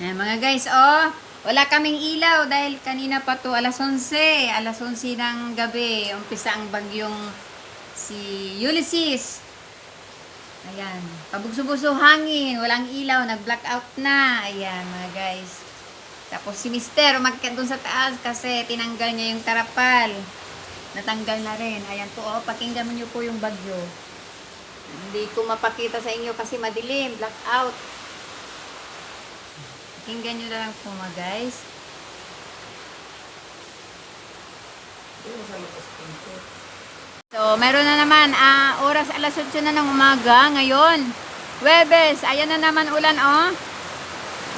Ayan, mga guys, oh, wala kaming ilaw dahil kanina pa to alas 11, alas 11 ng gabi, umpisa ang bagyong si Ulysses. Ayan, pabugso-buso hangin, walang ilaw, nag-blackout na. Ayan, mga guys. Tapos si Mister, umakyat sa taas kasi tinanggal niya yung tarapal. Natanggal na rin. Ayan po, oh, pakinggan niyo po yung bagyo. Hindi ko mapakita sa inyo kasi madilim, blackout. Pakinggan nyo na lang po mga guys. So, meron na naman, ah, oras alas 8 na ng umaga ngayon. Webes, ayan na naman ulan, oh.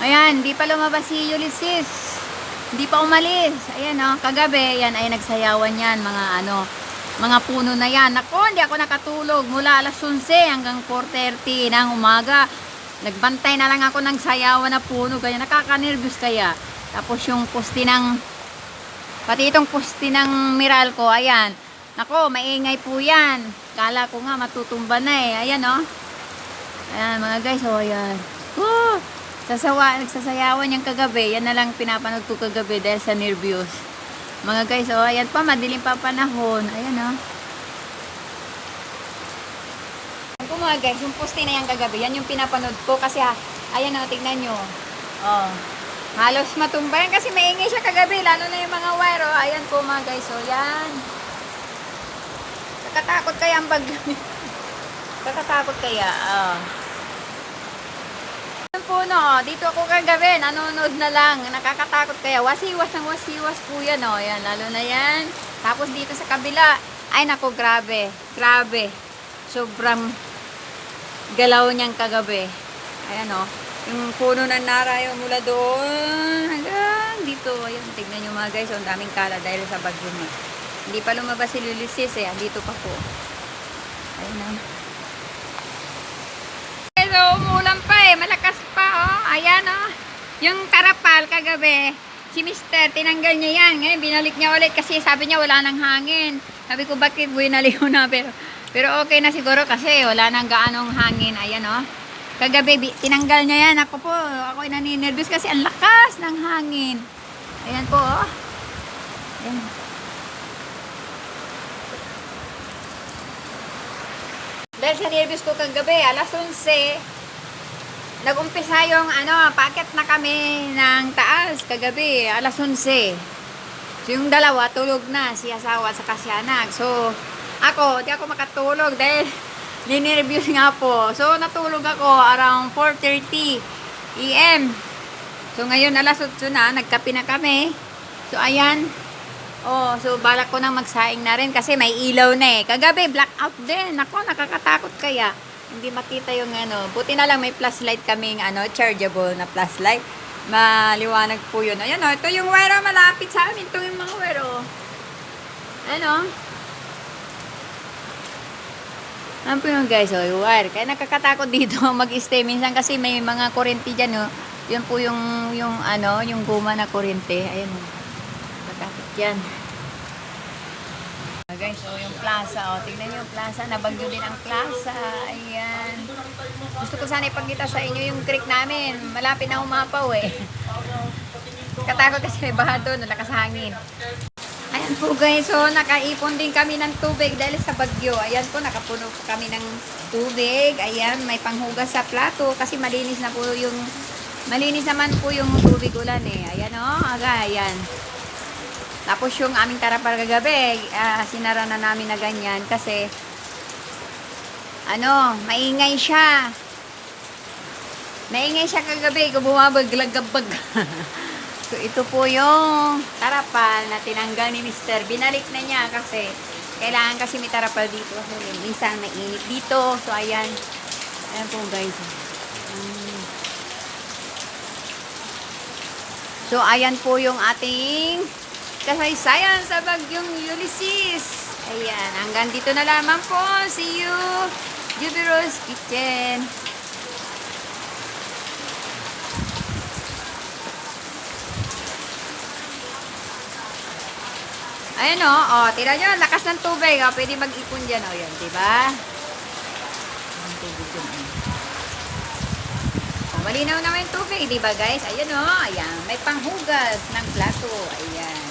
Ayan, di pa lumabas si Ulysses. Hindi pa umalis. Ayan, oh, kagabi, ayan, ay nagsayawan yan, mga ano, mga puno na yan. Ako, hindi ako nakatulog mula alas 11 hanggang 4.30 ng umaga. Nagbantay na lang ako ng sayawan na puno, kaya nakaka-nervous kaya. Tapos yung poste ng, pati itong poste ng Meralco, ayan. Nako, maingay po yan. Kala ko nga matutumba na eh. Ayan, oh. Ayan, mga guys, oh, ayan. Oh, sasawa, nagsasayawan yung kagabi. Yan na lang pinapanood ko kagabi dahil sa nervyos. Mga guys, oh, ayan pa, madilim pa panahon. Ayan, oh. Mga guys, yung poste na yan kagabi, yan yung pinapanood ko kasi ha, ayan oh, tignan nyo. Oh, halos matumba yan kasi maingay siya kagabi, lalo na yung mga wire, oh. Ayan po mga guys, oh, yan. Kakatakot kaya ang bagyo. Kakatakot kaya, oh. Ayan po no, dito ako kagabi, nanonood na lang, nakakatakot kaya, wasiwas ng wasiwas po yan, oh. Ayan, lalo na yan. Tapos dito sa kabila, ay nako, grabe, grabe. Sobrang galaw niyang kagabi. Ayan o. Yung puno ng narayo mula doon hanggang dito. Ayan, tignan nyo mga guys. Ang daming kala dahil sa bagyo nga. Hindi pa lumabas si Ulysses eh. Andito pa po. Ayan o. So, umulan pa eh. Malakas pa oh. Ayan o. Yung tarapal kagabi, si Mister, tinanggal niya yan. Ngayon, binalik niya ulit kasi sabi niya wala nang hangin. Sabi ko, bakit binaliw na? Pero, pero okay na siguro kasi wala nang gaanong hangin. Ayan o. Kagabi, bi- tinanggal niya yan. Ako po, ako naninervous kasi ang lakas ng hangin. Ayan po, oh. Ayan. Dahil sa nervous ko kagabi, alas 11, nag-umpisa yung ano, packet na kami ng taas kagabi, alas 11. So yung dalawa, tulog na, si asawa sa si anak. So, ako, di ako makatulog dahil ninerviews nga po. So, natulog ako around 4.30 AM. So, ngayon alas 8 na, nagkape na kami. So, ayan. Oh, so balak ko nang magsaing na rin kasi may ilaw na eh. Kagabi, blackout din. Ako, nakakatakot kaya. Hindi makita yung ano. Buti na lang may flashlight kaming ano, chargeable na flashlight. Maliwanag po yun. Ayan o, ito yung wire oh, malapit sa amin. Ito yung mga wire. Ano? Ano po yung guys, oh, yung. Kaya nakakatakot dito mag-stay minsan kasi may mga kurente dyan, oh. Yun po yung, yung ano, yung guma na kurente. Ayan, oh. Yan. Ah, guys, so yung plaza, oh. Tingnan niyo yung plaza. Nabagyo din ang plaza. Ayan. Gusto ko sana ipagkita sa inyo yung creek namin. Malapit na umapaw, eh. Katakot kasi may baha doon. Lakas hangin. Ayan po guys, so nakaipon din kami ng tubig dahil sa bagyo. Ayan po, nakapuno po kami ng tubig. Ayan, may panghugas sa plato kasi malinis na po yung, malinis naman po yung tubig ulan eh. Ayan o, oh, aga, ayan. Tapos yung aming tarapal kagabi, ah, sinara na namin na ganyan kasi, ano, maingay siya. Maingay siya kagabi, bumabaglagbag. So, ito po yung tarapal na tinanggal ni Mr. Binalik na niya kasi kailangan kasi may tarapal dito kasi minsan mainit dito. So, ayan. Ayan po guys. Mm. So, ayan po yung ating kasaysayan sa bagyong Ulysses. Ayan. Hanggang dito na lamang po. See you. Jubiros Kitchen. Ayan o, oh, oh, tira nyo, lakas ng tubig, oh, pwede mag-ipon dyan, oh, yun, diba? Ang tubig dyan, oh. Oh, malinaw naman yung tubig, di ba guys? Ayan o, ayan. May panghugas ng plato. Ayan.